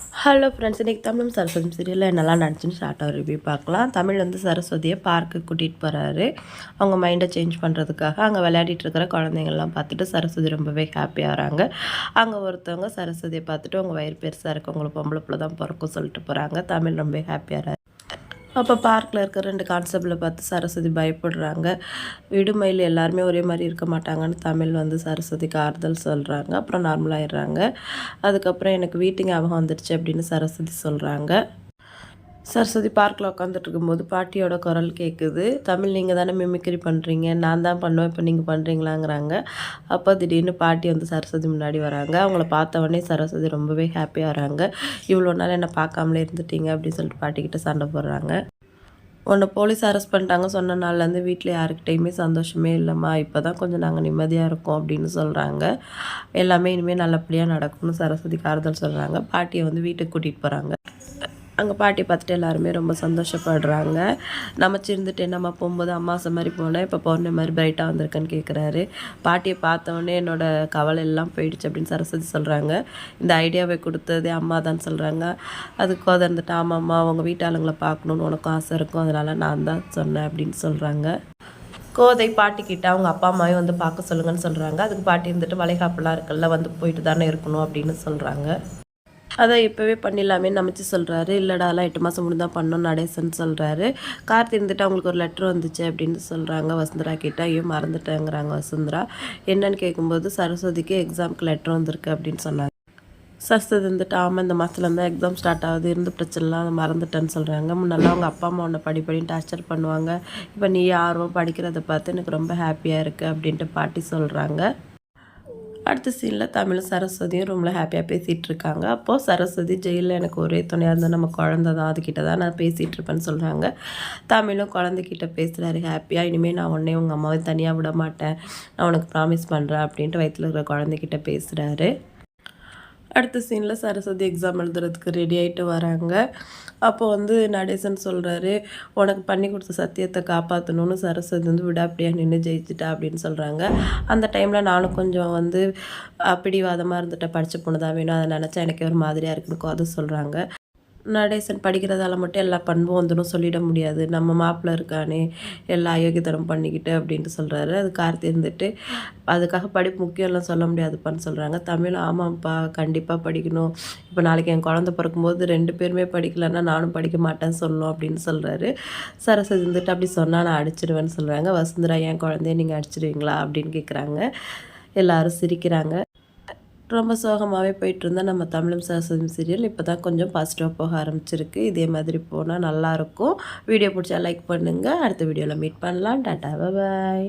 Hello friends இன்றைக்கி தமிழ் சரஸ்வதி சீரியலில் என்னெல்லாம் நடிச்சுன்னு ஷார்ட்டாக ரிவ்யூ பார்க்கலாம். தமிழ் வந்து சரஸ்வதியை பார்க்கு கூட்டிகிட்டு போகிறாரு அவங்க மைண்டை சேஞ்ச் பண்ணுறதுக்காக அங்கே விளையாடிட்டு இருக்கிற குழந்தைங்கள்லாம் பார்த்துட்டு சரஸ்வதி ரொம்பவே ஹாப்பியாகிறாங்க அங்கே ஒருத்தவங்க சரஸ்வதியை பார்த்துட்டு உங்கள் வயிறு பெருசாக இருக்கு உங்களுக்கு பொம்பளை பிள்ளை தான் பிறக்கும் சொல்லிட்டு போகிறாங்க தமிழ் ரொம்ப ஹாப்பியாக அப்போ பார்க்கில் இருக்க ரெண்டு கான்செப்டில் பார்த்து சரஸ்வதி பயப்படுறாங்க. விடுமையில் எல்லாருமே ஒரே மாதிரி இருக்க மாட்டாங்கன்னு தமிழ் வந்து சரஸ்வதிக்கு ஆறுதல் சொல்கிறாங்க அப்புறம் நார்மலாகிடுறாங்க அதுக்கப்புறம் எனக்கு வீட்டு ஞாபகம் வந்துடுச்சு அப்படின்னு சரஸ்வதி சொல்கிறாங்க சரஸ்வதி பார்க்கில் உட்காந்துட்டு இருக்கும்போது பாட்டியோட குரல் கேட்குது தமிழ் நீங்கள் தானே மிமிக்ரி பண்ணுறீங்க நான் தான் பண்ணுவேன். இப்போ நீங்கள் பண்ணுறீங்களாங்கிறாங்க அப்போ திடீர்னு பாட்டி வந்து சரஸ்வதி முன்னாடி வராங்க. அவங்கள பார்த்த உடனே சரஸ்வதி ரொம்பவே ஹாப்பியாக வராங்க. இவ்வளோ நாள் என்னை பார்க்காமலே இருந்துட்டீங்க அப்படின்னு சொல்லிட்டு பாட்டிக்கிட்ட சண்டை போடுறாங்க. உன்னை போலீஸ் அரெஸ்ட் பண்ணிட்டாங்க சொன்ன நாள்லேருந்து வீட்டில் யாருக்கிட்டையுமே சந்தோஷமே இல்லைம்மா. இப்போ தான் கொஞ்சம் நாங்கள் நிம்மதியாக இருக்கோம் அப்படின்னு சொல்கிறாங்க எல்லாமே இனிமேல் நல்லபடியாக நடக்கும்னு சரஸ்வதி காரதல் சொல்கிறாங்க பாட்டியை வந்து வீட்டுக்கு கூட்டிகிட்டு போகிறாங்க அங்கே பாட்டி பார்த்துட்டு எல்லாருமே ரொம்ப சந்தோஷப்படுறாங்க. நம்ம சிரிந்துட்டு என்னம்மா போகும்போது அம்மாசை மாதிரி போனேன் இப்போ பொண்ணு மாதிரி பிரைட்டாக வந்திருக்கேன்னு கேட்குறாரு பாட்டியை பார்த்தோன்னே என்னோடய கவலை எல்லாம் போயிடுச்சு அப்படின்னு சரஸ்வதி சொல்கிறாங்க இந்த ஐடியாவை கொடுத்ததே அம்மா தான் சொல்கிறாங்க அதுக்கு அதிர்ந்துட்டு ஆமாம் அம்மா அவங்க வீட்டாளுங்களை பார்க்கணுன்னு உனக்கும் ஆசை இருக்கும். அதனால் நான் தான் சொன்னேன் அப்படின்னு சொல்கிறாங்க கோதை பாட்டிக்கிட்ட அவங்க அப்பா அம்மாவையும் வந்து பார்க்க சொல்லுங்கன்னு சொல்கிறாங்க அதுக்கு பாட்டி இருந்துட்டு வளைகாப்பெல்லாம் இருக்குல்ல வந்து போயிட்டு தானே இருக்கணும் அப்படின்னு சொல்கிறாங்க அதை இப்போவே பண்ணிடலாமே நமைச்சு சொல்கிறாரு இல்லைடாலாம் எட்டு மாதம் முடிந்தால் பண்ணோம் நடேசன் சொல்கிறாரு கார் திருந்துட்டு அவங்களுக்கு ஒரு லெட்ரு வந்துச்சு அப்படின்னு சொல்கிறாங்க வசுந்தரா கிட்டே ஐயோ மறந்துட்டேங்கிறாங்க வசுந்தரா. என்னன்னு கேட்கும்போது சரஸ்வதிக்கு எக்ஸாமுக்கு லெட்ரு வந்திருக்கு அப்படின்னு சொன்னாங்க. சரஸ்வதி இருந்துட்டு ஆமாம் இந்த மாதத்துல இருந்தால் எக்ஸாம் ஸ்டார்ட் ஆகுது இருந்து பிரச்சனைலாம் அதை மறந்துட்டேன்னு சொல்கிறாங்க முன்னெல்லாம் அவங்க அப்பா அம்மா உன்னை படி படின்னு டார்ச்சர் பண்ணுவாங்க. இப்போ நீ ஆர்வம் படிக்கிறத பார்த்து எனக்கு ரொம்ப ஹாப்பியாக இருக்குது அப்படின்ட்டு பாட்டி சொல்கிறாங்க அடுத்த சீனில் தமிழும் சரஸ்வதியும் ரூமில் ஹாப்பியாக பேசிகிட்டு இருக்காங்க அப்போது சரஸ்வதி ஜெயிலில் எனக்கு ஒரே துணையாக இருந்தால் நம்ம குழந்த தான் அதுக்கிட்ட தான் நான் பேசிகிட்டு இருப்பேன்னு சொல்கிறாங்க தமிழும் குழந்தைக்கிட்ட பேசுகிறாரு ஹாப்பியாக இனிமேல் நான் உடனே உங்கள் அம்மாவை தனியாக விட மாட்டேன். நான் உனக்கு ப்ராமிஸ் பண்ணுறேன் அப்படின்ட்டு வயிற்றில் இருக்கிற குழந்தைக்கிட்ட பேசுகிறாரு அடுத்த சீனில் சரஸ்வதி எக்ஸாம் எழுதுறதுக்கு ரெடி ஆகிட்டு வராங்க. அப்போ வந்து நடேசன் சொல்கிறாரு உனக்கு பண்ணி கொடுத்த சத்தியத்தை காப்பாற்றணும்னு சரஸ்வதி வந்து விடாப்படியாக நின்று ஜெயிச்சிட்டா அப்படின்னு சொல்கிறாங்க அந்த டைமில் நானும் கொஞ்சம் வந்து பிடிவாதமாக இருந்துட்டேன் படித்த பொண்ணு தான் வேணும் அதை நினச்சா எனக்கு ஒரு மாதிரியாக இருக்குன்னு அதை சொல்கிறாங்க நடேசன் படிக்கிறதால மட்டும் எல்லா பண்பும் வந்துடும் சொல்லிட முடியாது. நம்ம மாப்பிள்ளை இருக்கானே எல்லா அயோக்கியத்தனம் பண்ணிக்கிட்டு அப்படின்ட்டு சொல்கிறாரு அது கார்த்தி இருந்துட்டு அதுக்காக படிப்பு முக்கியம்லாம் சொல்ல முடியாதுப்பான்னு சொல்கிறாங்க தமிழ் ஆமாம்ப்பா கண்டிப்பாக படிக்கணும். இப்போ நாளைக்கு என் குழந்த பிறக்கும்போது ரெண்டு பேருமே படிக்கலன்னா நானும் படிக்க மாட்டேன்னு சொல்லணும் அப்படின்னு சொல்கிறாரு சரஸ்வதி இருந்துட்டு அப்படி சொன்னால் நான் அடிச்சிடுவேன்னு சொல்கிறாங்க வசுந்தரா என் குழந்தைய நீங்கள் அடிச்சிடுவீங்களா அப்படின்னு கேட்குறாங்க எல்லாரும் சிரிக்கிறாங்க. ரொம்ப சோகமாகவே போயிட்டு இருந்தால் நம்ம தமிழும் சரஸ்வதி சீரியல் இப்போ தான் கொஞ்சம் பாசிட்டிவாக போக ஆரம்பிச்சிருக்கு. இதே மாதிரி போனால் நல்லாயிருக்கும் வீடியோ பிடிச்சா லைக் பண்ணுங்கள் அடுத்த வீடியோவில் மீட் பண்ணலாம். டாட்டா பாய்